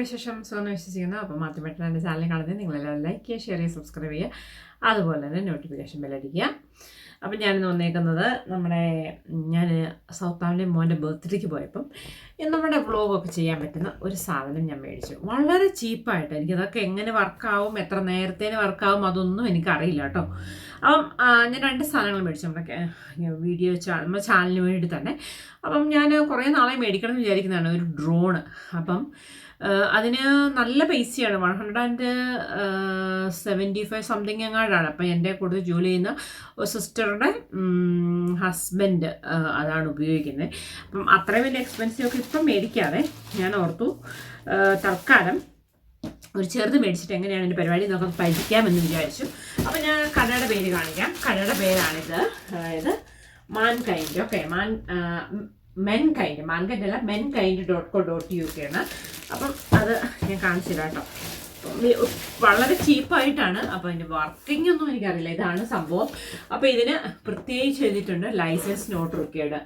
എന്തുകൊണ്ട് വിശേഷം. സുഖമെന്ന് വിശ്വസിക്കുന്നു അപ്പോൾ മാത്യപ്പെട്ട എന്റെ ചാനൽ കാണുന്നത് നിങ്ങളെല്ലാവരും ലൈക്ക് ചെയ്യുക ഷെയർ ചെയ്യുക സബ്സ്ക്രൈബ് ചെയ്യുക. അതുപോലെ തന്നെ നോട്ടിഫിക്കേഷൻ ബെല്ലടിക്കുക അപ്പം ഞാനിന്ന് വന്നേക്കുന്നത് നമ്മുടെ ഞാൻ സൗത്ത് ആമിലെ മോന്റെ ബർത്ത്ഡേക്ക് പോയപ്പം നമ്മുടെ വ്ളോഗൊക്കെ ചെയ്യാൻ പറ്റുന്ന ഒരു സാധനം ഞാൻ മേടിച്ചു. വളരെ ചീപ്പായിട്ട് എനിക്കതൊക്കെ എങ്ങനെ വർക്കാവും എത്ര നേരത്തേന് വർക്കാവും അതൊന്നും എനിക്കറിയില്ല കേട്ടോ. അപ്പം ഞാൻ രണ്ട് സാധനങ്ങൾ മേടിച്ചു. നമ്മുടെ വീഡിയോ ചാ നമ്മുടെ ചാനലിന് വേണ്ടി തന്നെ. അപ്പം ഞാൻ കുറേ നാളെ മേടിക്കണം എന്ന് വിചാരിക്കുന്നതാണ്. ഒരു ഡ്രോണ് അപ്പം അതിന് നല്ല പൈസയാണ്. One hundred and seventy five something എങ്ങാണ്ടാണ്. അപ്പം എന്റെ കൂടുതൽ ജോലി ചെയ്യുന്ന സിസ്റ്ററുടെ ഹസ്ബൻഡ് അതാണ് ഉപയോഗിക്കുന്നത്. അപ്പം അത്രയും വലിയ എക്സ്പെൻസീവ് ഒക്കെ ഇപ്പം മേടിക്കാതെ ഞാൻ ഓർത്തു. തൽക്കാലം ഒരു ചെറുത് മേടിച്ചിട്ട് എങ്ങനെയാണ് എന്റെ പരിപാടി എന്നൊക്കെ പഠിക്കാമെന്ന് വിചാരിച്ചു. അപ്പം ഞാൻ കടയുടെ പേര് കാണിക്കാം. കടയുടെ പേരാണിത്. അതായത് man kind okay man men kind മാൻകൈൻഡല്ല men kind dot co dot U K ആണ്. അപ്പം അത് ഞാൻ കാണിച്ചു തരാം കേട്ടോ. വളരെ ചീപ്പായിട്ടാണ് അപ്പോൾ അതിന്റെ വർക്കിംഗ് ഒന്നും എനിക്കറിയില്ല. ഇതാണ് സംഭവം. അപ്പോൾ ഇതിന് പ്രത്യേകിച്ച് എഴുതിയിട്ടുണ്ട് ലൈസൻസ് നോട്ട് റിക്കേർഡ്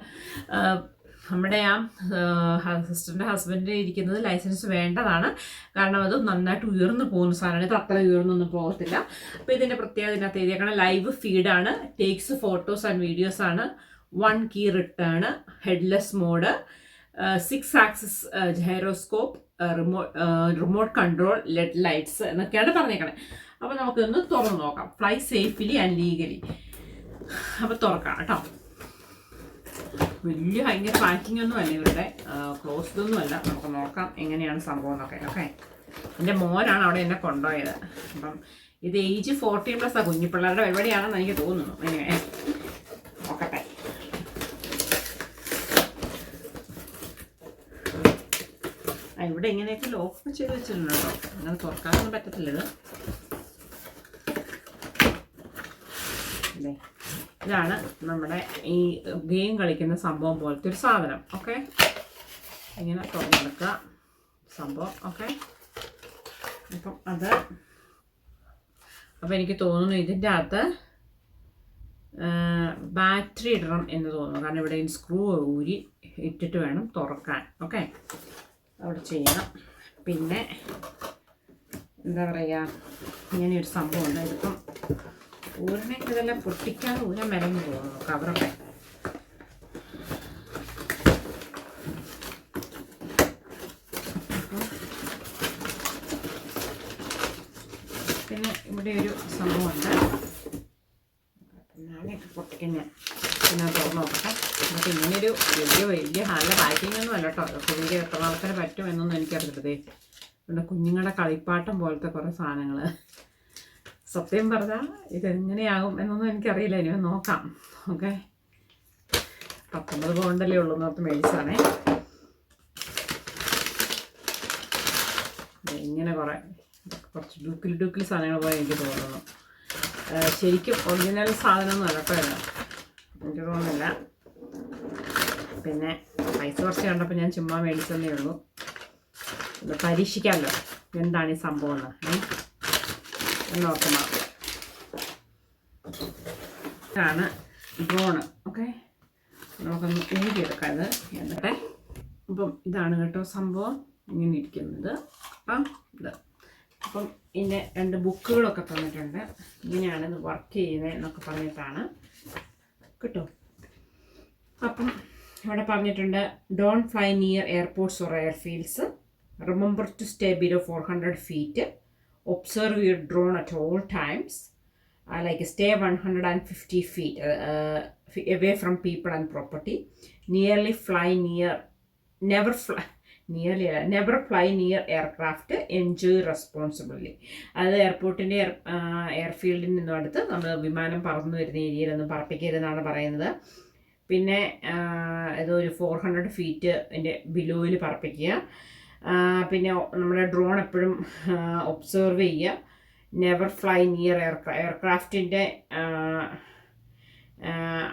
നമ്മുടെ ആ സിസ്റ്ററിന്റെ ഹസ്ബൻഡ് ഇരിക്കുന്നത് ലൈസൻസ് വേണ്ടതാണ്. കാരണം അത് നന്നായിട്ട് ഉയർന്നു പോകുന്ന സാധനമാണ്. ഇത് അത്ര ഉയർന്നൊന്നും പോകത്തില്ല. അപ്പോൾ ഇതിന്റെ പ്രത്യേകത ഇതിനകത്ത് എഴുതിയേക്കണം ലൈവ് ഫീഡാണ് ടേക്സ് ഫോട്ടോസ് ആൻഡ് വീഡിയോസ് ആണ്. One key return headless mode six axis gyroscope remote remote control LED lights എന്നൊക്കെയാണ് പറഞ്ഞേക്കണേ. അപ്പോൾ നമുക്കൊന്ന് തുറന്ന് നോക്കാം. ഫ്ലൈ സേഫ്ലി ആൻഡ് ലീഗലി അപ്പോൾ തുറക്കാം കേട്ടോ. വലിയ ഭയങ്കര പാക്കിംഗ് ഒന്നും അല്ല ഇവരുടെ ക്ലോസ്ഡ് ഒന്നും അല്ല. നമുക്ക് നോക്കാം എങ്ങനെയാണ് സംഭവം എന്നൊക്കെ ഓക്കെ എന്റെ മോനാണ് അവിടെ എന്നെ കൊണ്ടുപോയത്. അപ്പം ഇത് ഏജ് ഫോർട്ടീൻ പ്ലസ് ആ കുഞ്ഞിപ്പിള്ളേരുടെ പരിപാടിയാണെന്ന് എനിക്ക് തോന്നുന്നു. എങ്ങനെ നോക്കട്ടെ ആ ഇവിടെ ഇങ്ങനെയൊക്കെ ലോക്ക് ചെയ്ത് വെച്ചിട്ടുണ്ട് അങ്ങനെ തുറക്കാനൊന്നും പറ്റത്തില്ല ഇത് ഇതാണ് നമ്മുടെ ഈ ഗെയിം കളിക്കുന്ന സംഭവം പോലത്തെ ഒരു സാധനം ഓക്കെ ഇങ്ങനെ തുറന്നെടുക്കുക. സംഭവം ഓക്കെ അപ്പം അത് അപ്പം എനിക്ക് തോന്നുന്നു ഇതിന്റെ അകത്ത് ബാറ്ററി ഇടണം എന്ന് തോന്നുന്നു. കാരണം ഇവിടെ സ്ക്രൂ ഊരി ഇട്ടിട്ട് വേണം തുറക്കാൻ ഓക്കെ അവിടെ ചെയ്യണം. പിന്നെ എന്താ പറയുക ഇങ്ങനെയൊരു സംഭവം ഉണ്ട്. ഇതിപ്പം ഊരനൊക്കെ ഇതെല്ലാം പൊട്ടിക്കാതെ ഊരൻ മെലഞ്ഞു പോകുന്നു കവറൊക്കെ. പിന്നെ ഇവിടെ ഒരു സംഭവമുണ്ട് ഞാനൊക്കെ പൊട്ടിക്കുന്ന പിന്നെ തുറന്ന് നോക്കട്ടെ. നമുക്ക് ഇങ്ങനെയൊരു വലിയ വലിയ നല്ല പാക്കിംഗ് ഒന്നും അല്ല കേട്ടോ. കുഞ്ഞിന്റെ എത്ര ആൾക്കാർ പറ്റും എന്നൊന്നും എനിക്കറിയരുതേ പിന്നെ കുഞ്ഞുങ്ങളുടെ കളിപ്പാട്ടം പോലത്തെ കുറേ സാധനങ്ങൾ സത്യം പറഞ്ഞാൽ ഇതെങ്ങനെയാകും എന്നൊന്നും എനിക്കറിയില്ല. ഇനി ഒന്ന് നോക്കാം. ഓക്കെ. പത്തൊമ്പത് പൗണ്ടല്ലേ ഉള്ളൂ എന്നോർത്ത് മേടിച്ചാണേ ഇങ്ങനെ കുറേ കുറച്ച് ഡൂക്കിൽ ഡൂക്കിൽ സാധനങ്ങൾ പോലെ എനിക്ക് തോന്നുന്നു. ശരിക്കും ഒറിജിനൽ സാധനമൊന്നും അല്ല കേട്ടോ. എനിക്ക് തോന്നുന്നില്ല. പിന്നെ പൈസ കുറച്ച് കണ്ടപ്പോൾ ഞാൻ ചുമ്മാ മേടിച്ചതന്നേ ഉള്ളൂ. ഇത് പരീക്ഷിക്കാമല്ലോ എന്താണ് ഈ സംഭവം എന്ന്? എന്നോർത്ത് ഇതാണ് ഡ്രോണ്. ഓക്കെ. നമുക്കൊന്ന് ഊരിയെടുക്കാം ഇത് എന്നിട്ട്. അപ്പം ഇതാണ് കേട്ടോ സംഭവം. ഇങ്ങനെ ഇരിക്കുന്നത്. അപ്പം ഇത്. അപ്പം ഇതിന്റെ രണ്ട് ബുക്കുകളൊക്കെ തന്നിട്ടുണ്ട്. ഇങ്ങനെയാണ് ഇത് വർക്ക് ചെയ്യുന്നത് എന്നൊക്കെ പറഞ്ഞിട്ടാണ് കിട്ടും? അപ്പം ഇവിടെ പറഞ്ഞിട്ടുണ്ട് don't fly near airports or airfields remember to stay below four hundred feet observe your drone at all times like stay one hundred and fifty feet away from people and property nearly fly near never fly nearly never fly near aircraft enjoy responsibly അത് എയർപോർട്ടിന്റെ air എയർഫീൽഡിൽ നിന്നും അടുത്ത് നമ്മൾ വിമാനം പറന്നു വരുന്ന ഏരിയയിലൊന്നും പറപ്പിക്കരുതെന്നാണ് പറയുന്നത്. പിന്നെ ഇതൊരു ഫോർ ഹൺഡ്രഡ് ഫീറ്റ് എന്റെ ബിലോയിൽ പറപ്പിക്കുക. പിന്നെ നമ്മുടെ ഡ്രോൺ എപ്പോഴും ഒബ്സർവ് ചെയ്യുക. നെവർ ഫ്ലൈ നിയർ എയർക്രാ എയർക്രാഫ്റ്റിന്റെ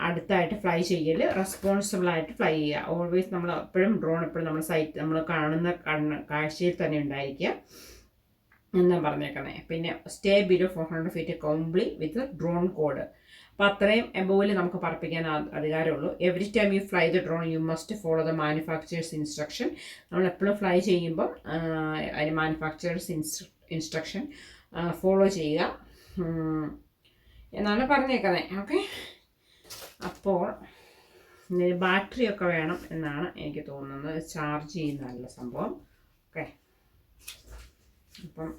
അടുത്തായിട്ട് ഫ്ലൈ ചെയ്യൽ റെസ്പോൺസിബിളായിട്ട് ഫ്ലൈ ചെയ്യുക. ഓൾവേസ് നമ്മൾ എപ്പോഴും ഡ്രോൺ എപ്പോഴും നമ്മൾ സൈറ്റ് നമ്മൾ കാണുന്ന കണ്ണ് കാഴ്ചയിൽ തന്നെ ഉണ്ടായിരിക്കുക എന്നാ പറഞ്ഞേക്കണേ. പിന്നെ stay below four hundred feet comply with drone code അപ്പോൾ അത്രയും എബോവിൽ നമുക്ക് പറപ്പിക്കാൻ അധികാരമുള്ളൂ. Every time you fly the drone you must follow the manufacturers instruction നമ്മൾ എപ്പോഴും ഫ്ലൈ ചെയ്യുമ്പം അതിന് മാനുഫാക്ചേഴ്സ് ഇൻസ്ട്ര ഇൻസ്ട്രക്ഷൻ ഫോളോ ചെയ്യുക. എന്നാണ് പറഞ്ഞേക്കുന്നത് ഓക്കെ അപ്പോൾ ബാറ്ററി ഒക്കെ വേണം എന്നാണ് എനിക്ക് തോന്നുന്നത്. ചാർജ് ചെയ്യുന്നതല്ല സംഭവം. ഓക്കെ അപ്പം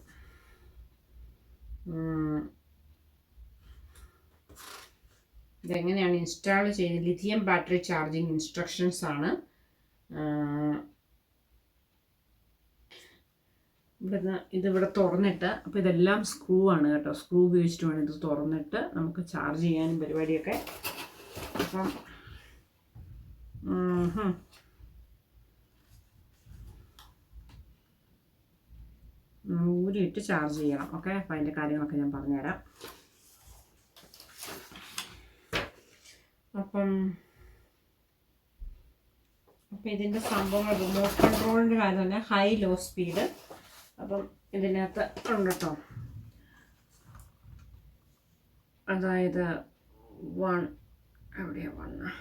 ഇതെങ്ങനെയാണ് ഇൻസ്റ്റാൾ ചെയ്യുന്നത്? ലിഥിയം ബാറ്ററി ചാർജിങ് ഇൻസ്ട്രക്ഷൻസ് ആണ്. ഇവിടുന്ന് ഇതിവിടെ തുറന്നിട്ട് അപ്പോൾ ഇതെല്ലാം സ്ക്രൂ ആണ് കേട്ടോ. സ്ക്രൂ ഉപയോഗിച്ചിട്ട് വേണം ഇത് തുറന്നിട്ട് നമുക്ക് ചാർജ് ചെയ്യാനും പരിപാടിയൊക്കെ അപ്പം ഊരിയിട്ട് ചാർജ് ചെയ്യണം ഓക്കെ? അപ്പം അതിന്റെ കാര്യങ്ങളൊക്കെ ഞാൻ പറഞ്ഞുതരാം. അപ്പം അപ്പം ഇതിന്റെ സംഭവങ്ങൾ റിമോട്ട് കൺട്രോളിന്റെ കാര്യം തന്നെ ഹൈ ലോ സ്പീഡ് അപ്പം ഇതിനകത്ത് ഉണ്ട് കേട്ടോ അതായത് വൺ എവിടെയാണ് വന്ന.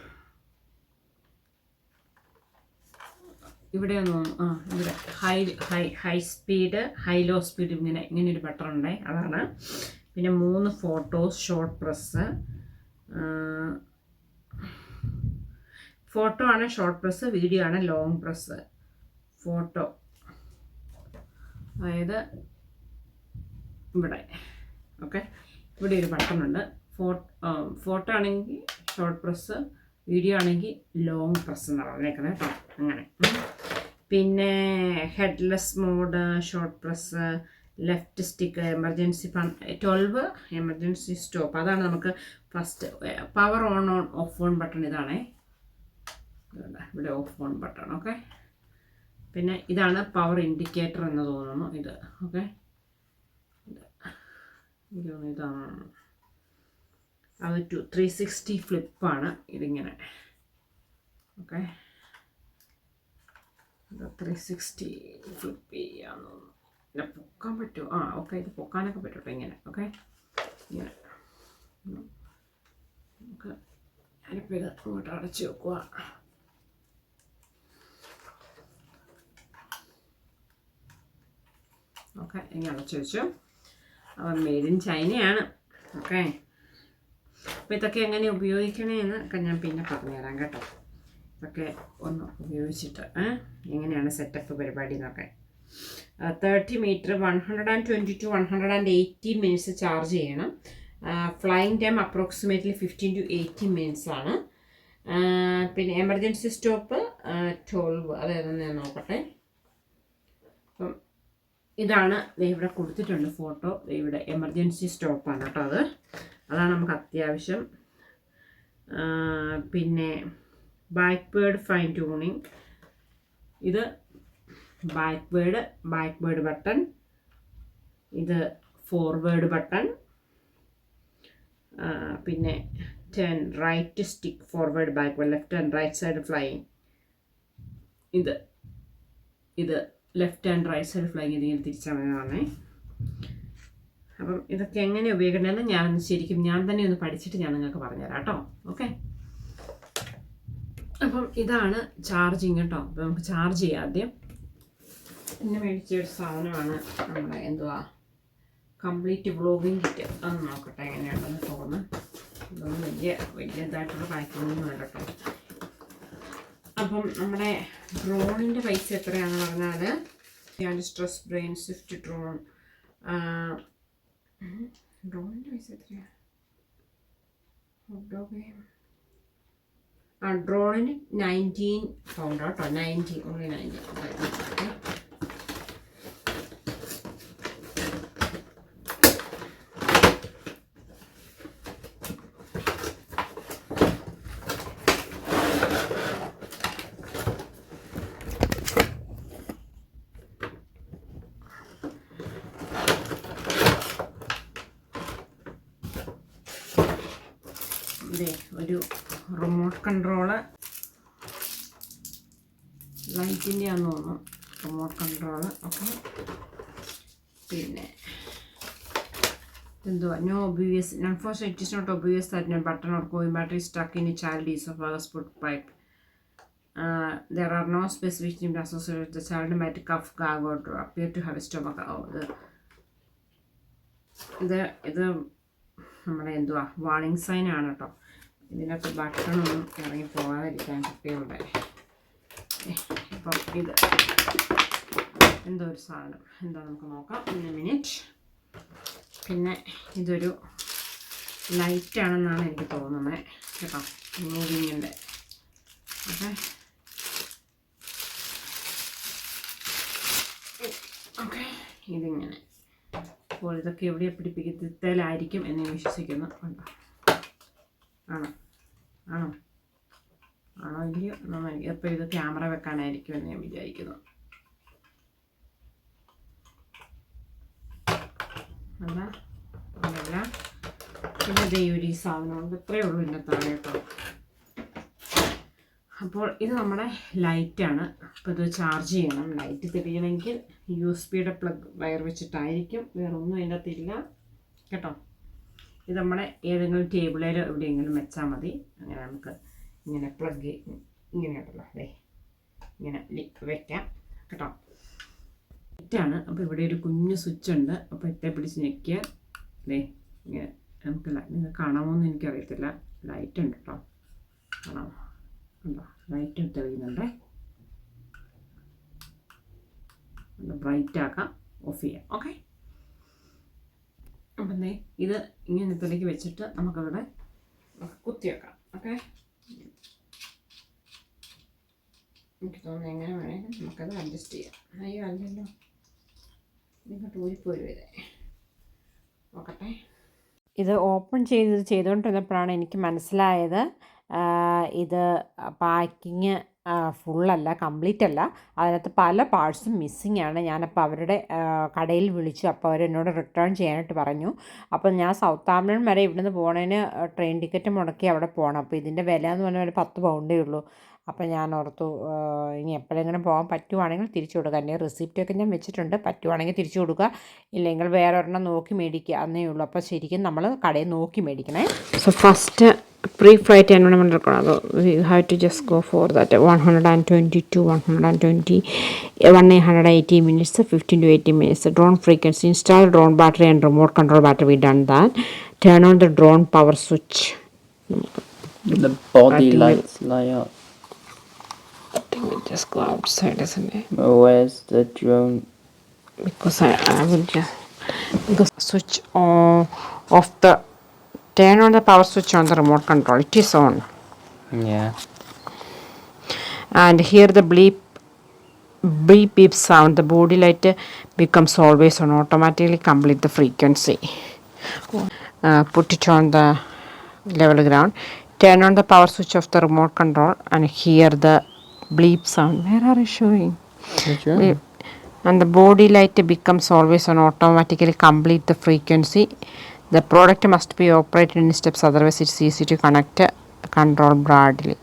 ഇവിടെ ഒന്ന് ആ ഇവിടെ. High high high speed high low speed ഇങ്ങനെ ഇങ്ങനെ ഒരു ബട്ടൺ ഉണ്ടേ അതാണ്. പിന്നെ മൂന്ന് ഫോട്ടോസ് ഷോർട്ട് പ്രസ് ഫോട്ടോ ആണ് ഷോർട്ട് പ്രസ് വീഡിയോ ആണ് ലോങ് പ്രസ് ഫോട്ടോ അതായത് ഇവിടെ. ഓക്കെ ഇവിടെ ഒരു ബട്ടൺ ഉണ്ട്. ഫോട്ടോ ആണെങ്കിൽ ഷോർട്ട് പ്രസ് വീഡിയോ ആണെങ്കിൽ ലോങ് പ്രസ് എന്ന് പറഞ്ഞേക്കുന്നത് കേട്ടോ. അങ്ങനെ. പിന്നെ headless mode short press left stick emergency twelve emergency stop അതാണ് നമുക്ക് first power on on off on button ഇതാണേ. ഇവിടെ ഓഫ് ഓൺ ബട്ടൺ ഓക്കെ പിന്നെ ഇതാണ് പവർ ഇൻഡിക്കേറ്റർ എന്ന് തോന്നുന്നു ഇത് ഓക്കെ ഇതാണ്. അത് ടു ത്രീ സിക്സ്റ്റി ഫ്ലിപ്പാണ് ഇതിങ്ങനെ. ഓക്കെ ത്രീ സിക്സ്റ്റി ഫ്ലിപ്പ് ചെയ്യാന്ന് തോന്നുന്നു. ഇല്ല പൊക്കാൻ പറ്റുമോ? ആ ഓക്കെ ഇത് പൊക്കാനൊക്കെ പറ്റും ഇങ്ങനെ ഓക്കെ ഇങ്ങനെ. നമുക്ക് ഞാനിപ്പോൾ ഇത് അങ്ങോട്ട് അടച്ച് വെക്കുക ഓക്കെ ഇനി അടച്ചു വെച്ചു. അപ്പം മെയ്ഡ് ഇൻ ചൈനയാണ് ഓക്കെ അപ്പോൾ ഇതൊക്കെ എങ്ങനെ ഉപയോഗിക്കണേന്ന് ഒക്കെ ഞാൻ പിന്നെ പറഞ്ഞുതരാം കേട്ടോ. ഇതൊക്കെ ഒന്ന് ഉപയോഗിച്ചിട്ട്? എങ്ങനെയാണ് സെറ്റപ്പ് പരിപാടി എന്നൊക്കെ. Thirty meter one hundred and twenty to one hundred and eighty minutes charge ചെയ്യണം. Flying time approximately fifteen to eighty minutes ആണ്. പിന്നെ എമർജൻസി സ്റ്റോപ്പ് ട്വൽവ് അതായത് ഞാൻ നോക്കട്ടെ. അപ്പം ഇതാണ് ഇവിടെ കൊടുത്തിട്ടുണ്ട് ഫോട്ടോ ഇവിടെ എമർജൻസി സ്റ്റോപ്പാണ് കേട്ടോ അത്. അതാണ് നമുക്ക് അത്യാവശ്യം. പിന്നെ ബാക്ക്വേർഡ് ഫൈൻ ട്യൂണിങ് ഇത് ബാക്ക്വേർഡ് ബാക്ക്വേർഡ് ബട്ടൺ ഇത് ഫോർവേഡ് ബട്ടൺ പിന്നെ ten right stick forward backward left and right side flying ഇത് ഇത് left and right side flying ഇതിങ്ങനെ തിരിച്ചാൽ മതി അപ്പം ഇതൊക്കെ എങ്ങനെ ഉപയോഗിക്കണമെന്ന് ഞാൻ ശരിക്കും ഞാൻ തന്നെ ഒന്ന് പഠിച്ചിട്ട് ഞാൻ നിങ്ങൾക്ക് പറഞ്ഞുതരാം കേട്ടോ. ഓക്കെ അപ്പം ഇതാണ് ചാർജിങ് കേട്ടോ. അപ്പം നമുക്ക് ചാർജ് ചെയ്യാം ആദ്യം. പിന്നെ മേടിച്ച ഒരു സാധനമാണ് നമ്മുടെ എന്തുവാ? കംപ്ലീറ്റ് വ്ളോഗിങ് കിറ്റ് അത് നോക്കട്ടെ എങ്ങനെയാണെന്ന് തോന്നുന്നു. ഇതൊന്നും വലിയ വലിയതായിട്ടുള്ള പാക്കിങ്ങൊന്നും വേണ്ട കേട്ടോ. അപ്പം നമ്മുടെ ഡ്രോണിന്റെ പൈസ എത്രയാണെന്ന് പറഞ്ഞാൽ ഞാൻ സ്ട്രെസ് ബ്രെയിൻ സ്വിഫ്റ്റ് ഡ്രോൺ ഡ്രോണിന്റെ പൈസ എത്രയാണ് ആ ഡ്രോണിന് നയന്റീൻ പൗണ്ട് കേട്ടോ നയന്റീൻ ഓൺലി നയന്റീൻ ഓക്കെ ഇതേ ഒരു റിമോട്ട് കൺട്രോൾ തോന്നുന്നു റിമോട്ട് കൺട്രോൾ ഓക്കെ പിന്നെ എന്തുവാ? No obvious unfortunate it is not obvious that button or coin battery stuck in child is of fathers food pipe there are no specific symptom associated the child might cough gag or appear to have stomach ഇത് ഇത് നമ്മുടെ എന്തുവാ? Warning sign ആണ് കേട്ടോ. ഇതിനകത്ത് ബട്ടണൊന്നും ഇറങ്ങി പോകാതിരിക്കാൻ കുട്ടികളുടെ ഇപ്പം ഇത്. എന്തോ ഒരു സാധനം. എന്താ നമുക്ക് നോക്കാം. ഒരു മിനിറ്റ്. പിന്നെ ഇതൊരു ലൈറ്റാണെന്നാണ് എനിക്ക് തോന്നുന്നത് കേട്ടോ മൂവിങ്ങിന്റെ ഓക്കെ. ഓക്കെ ഇതിങ്ങനെ. അപ്പോൾ ഇതൊക്കെ എവിടെ പിടിപ്പിക്കത്തിലായിരിക്കും എന്ന് വിശ്വസിക്കുന്നു. ഉണ്ടോ ആണോ? ആണോ? ആണോ ഇല്ലയോ നന്നായി അപ്പോൾ ഇത് ക്യാമറ വെക്കാനായിരിക്കും എന്ന് ഞാൻ വിചാരിക്കുന്നു. അല്ല അതല്ല പിന്നെ ദൈവരി സാധനമുണ്ട് ഇത്രയേ ഉള്ളൂ ഇന്നത്തെ കേട്ടോ. അപ്പോൾ ഇത് നമ്മുടെ ലൈറ്റാണ് അപ്പോൾ ഇത് ചാർജ് ചെയ്യണം. ലൈറ്റ് തിരിയണമെങ്കിൽ യു എസ് ബിയുടെ പ്ലഗ് വയർ വെച്ചിട്ടായിരിക്കും. വേറെ ഒന്നും അതിന്റെ അകത്തില്ല കേട്ടോ. ഇത് നമ്മുടെ ഏതെങ്കിലും ടേബിളിൽ എവിടെയെങ്കിലും വെച്ചാൽ മതി. അങ്ങനെ നമുക്ക് ഇങ്ങനെ പ്ലഗ് ഇങ്ങനെ ഉണ്ടല്ലോ അതെ ഇങ്ങനെ വെക്കാം. കേട്ടോ? ഇറ്റാണ് അപ്പോൾ ഇവിടെ ഒരു കുഞ്ഞു സ്വിച്ച് ഉണ്ട്. അപ്പോൾ എത്തെ പിടിച്ച് ഞെക്കിയാൽ അല്ലേ ഇങ്ങനെ നമുക്ക് നിങ്ങൾ കാണാമോ എന്ന് എനിക്കറിയത്തില്ല. ലൈറ്റ് ഉണ്ട് കേട്ടോ കാണാമോ? ഉണ്ടോ? ലൈറ്റ് തെളിയുന്നുണ്ട് ബ്രൈറ്റ് ആക്കാം. ഓഫ് ചെയ്യാം. ഓക്കെ അപ്പം ഇത് ഇങ്ങനെ ഇതിലേക്ക് വെച്ചിട്ട് നമുക്കവിടെ കുത്തിയേക്കാം ഓക്കെ എനിക്ക് തോന്നുന്നു എങ്ങനെ വേണമെങ്കിലും നമുക്കത് അഡ്ജസ്റ്റ് ചെയ്യാം. അയ്യോ അല്ലല്ലോ. ഇങ്ങോട്ട് ഊരിപ്പോരും ഇതേ നോക്കട്ടെ. ഇത് ഓപ്പൺ ചെയ്ത് ചെയ്തുകൊണ്ടിരുന്നപ്പോഴാണ് എനിക്ക് മനസ്സിലായത്. ഇത് പാക്കിങ് ഫുള്ളല്ല കംപ്ലീറ്റ് അല്ല അതിനകത്ത് പല പാർട്സും മിസ്സിങ് ആണ്. ഞാനപ്പോൾ അവരുടെ കടയിൽ വിളിച്ചു. അപ്പോൾ അവരെന്നോട് റിട്ടേൺ ചെയ്യാനായിട്ട് പറഞ്ഞു. അപ്പോൾ ഞാൻ സൗത്ത് ആംബ്ലൺ വരെ ഇവിടുന്ന് പോകണതിന് ട്രെയിൻ ടിക്കറ്റ് മുടക്കി അവിടെ പോകണം അപ്പോൾ ഇതിന്റെ വില എന്ന് പറഞ്ഞാൽ ഒരു പത്ത് പൗണ്ടേ ഉള്ളൂ. അപ്പോൾ ഞാൻ ഓർത്തു ഇനി എപ്പോഴെങ്കിലും പോകാൻ പറ്റുവാണെങ്കിൽ തിരിച്ചു കൊടുക്കുക. എന്റെ റെസിപ്റ്റൊക്കെ ഞാൻ വെച്ചിട്ടുണ്ട്. പറ്റുവാണെങ്കിൽ തിരിച്ചു കൊടുക്കുക. ഇല്ലെങ്കിൽ വേറെ ഒരെണ്ണം നോക്കി മേടിക്കുക എന്നേ ഉള്ളൂ. അപ്പോൾ ശരിക്കും നമ്മൾ കടയിൽ നോക്കി മേടിക്കണേ. So first pre flight environment എടുക്കണം അത് you have to just go for that one hundred and twenty to one hundred and twenty one hundred eighty minutes fifteen to eighty minutes drone frequency install drone battery and remote control battery we done that turn on the drone power switch The body lights lie up. I think it just go outside, isn't it? Where's the drone? Because I, I will just because switch on off the turn on the power switch on the remote control. It is on. Yeah. And here the bleep beep beep sound. The body light becomes always on. Automatically complete the frequency. Uh, put it on the level ground. Turn on the power switch of the remote control and hear the bleep sound. Where are you showing? And the body light becomes always on. Automatically complete the frequency. The product must be operated in steps, otherwise it's easy to connect control broadly.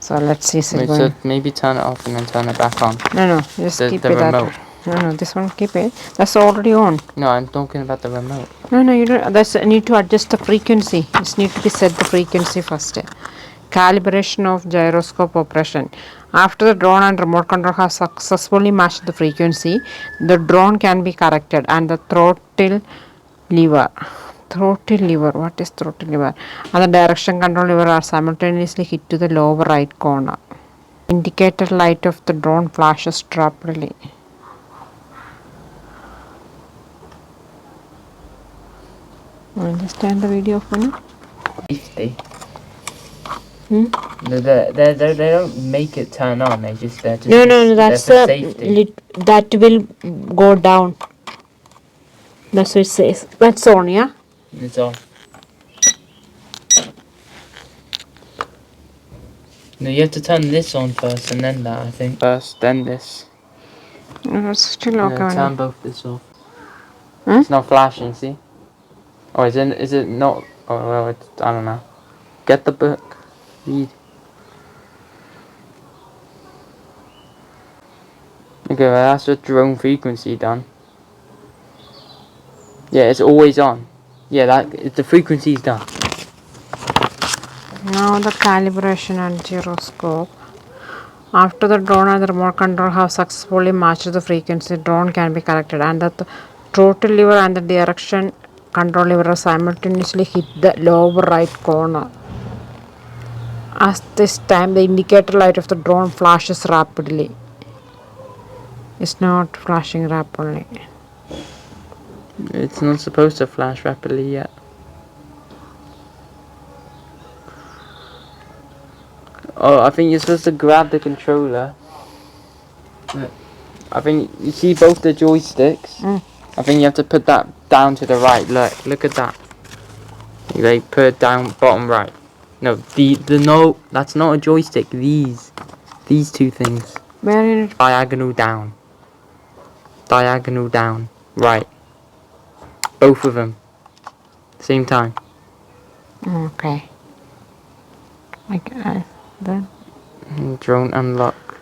So let's see. Wait, so maybe turn it off and then turn it back on. no, no, just The- keep the it that. remote. No, no, this one keep it. That's already on. No, I'm talking about the remote. No, no, you don't. That's need to adjust the frequency. Just need to be set the frequency first. Calibration of gyroscope operation. After the drone and remote control has successfully matched the frequency, the drone can be corrected and the throttle lever. Throttle lever. What is throttle lever? And the direction control lever are simultaneously hit to the lower right corner. Indicator light of the drone flashes rapidly. Understand the video for now? Hmm? They, they, they, they, they don't make it turn on. They just they're just No, no, no. That's for uh, lit- that will go down. That's what it says. That's on, yeah. It's off. No, you have to turn this on first and then that. I think first, then this. No, it's still No, okay. turn both this off. Hmm? It's not flashing. See? Oh, is it? Is it not? Oh well, it's, I don't know. Get the book. Read. Okay, well, that's the drone frequency done. Yeah, it's always on. Yeah, that the frequency is done. Now the calibration and gyroscope. After the drone and the remote control have successfully matched the frequency, drone can be corrected and the th- throttle lever and the direction control lever simultaneously hit the lower right corner. At this time, the indicator light of the drone flashes rapidly. It's not flashing rapidly. It's not supposed to flash rapidly yet. Oh, I think you're supposed to grab the controller. I think you see both the joysticks. Mm. I think you have to put that down to the right. Look, look at that. You like put it down bottom right. No, the the no, that's not a joystick. These, these two things. Where it? Diagonal down. Diagonal down. Right. Both of them. Same time. Okay. Like, uh, then. Drone unlock.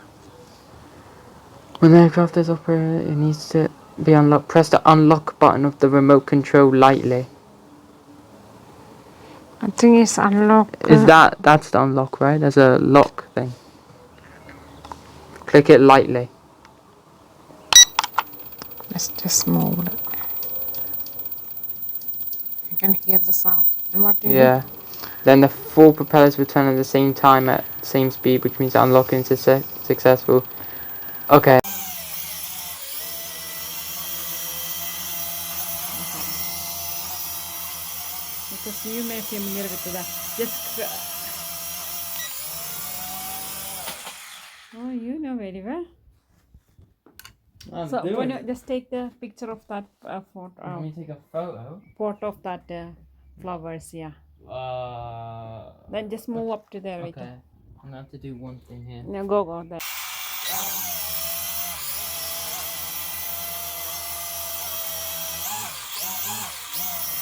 When the aircraft is operated, it needs to be unlocked. Press the unlock button of the remote control lightly. I think it's unlocked. Is that that's the unlock, right? There's a lock thing. Click it lightly. Let's just move it. You can hear the sound. And what do you do? Yeah. Then the four propellers will turn at the same time at same speed, which means unlocking is success- successful. Okay. Because you may familiar with that. Just. Uh, oh, you know very well. I'm so, when you just take the picture of that uh, photo, uh, take a photo? pot of that uh, flowers, yeah. Uh. Then just move up to there. wait. Okay. I'm gonna have to do one thing here. No, go, go there.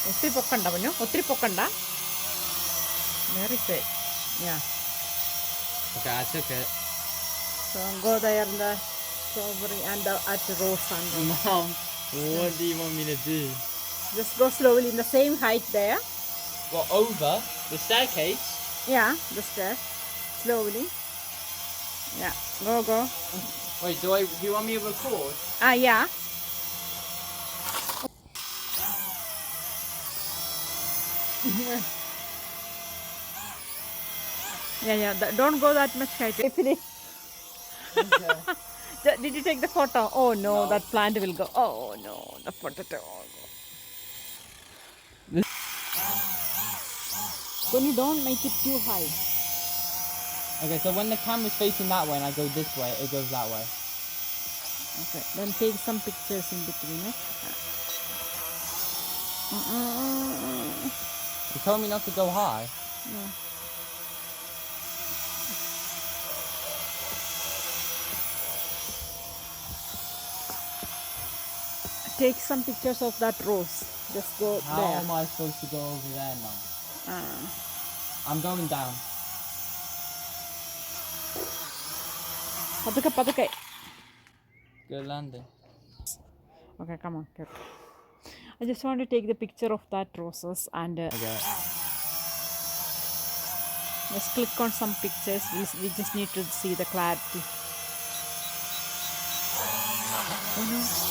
ഒത്തിരി പൊക്കണ്ട പറഞ്ഞു ഒത്തിരി പൊക്കണ്ട very safe yeah Okay, I took it. So go there in the strawberry and the at the rose and the- Mom, what do you want me to do? just go slowly in the same height there. Well, over the staircase. Yeah, the stairs. Slowly. Yeah, go go. Wait, do I? Do you want me to record? Ah, yeah. yeah, yeah. th- don't go that much height. Th- Did you take the photo? Oh no, that plant will go. Oh no, the potato. Then you don't make it too high. Okay, so when the camera's facing that way and I go this way, it goes that way. Okay, then take some pictures in between. Eh? Uh-uh. You told me not to go high. No. Take some pictures of that rose. Just go How there. am I supposed to go over there, Mum? Ah. I'm going down. പതുക്കെ പതുക്കെ Good landing. Okay, come on. Good. I just want to take the picture of that roses and uh, Okay. just click on some pictures. We, we just need to see the clarity. Oh no.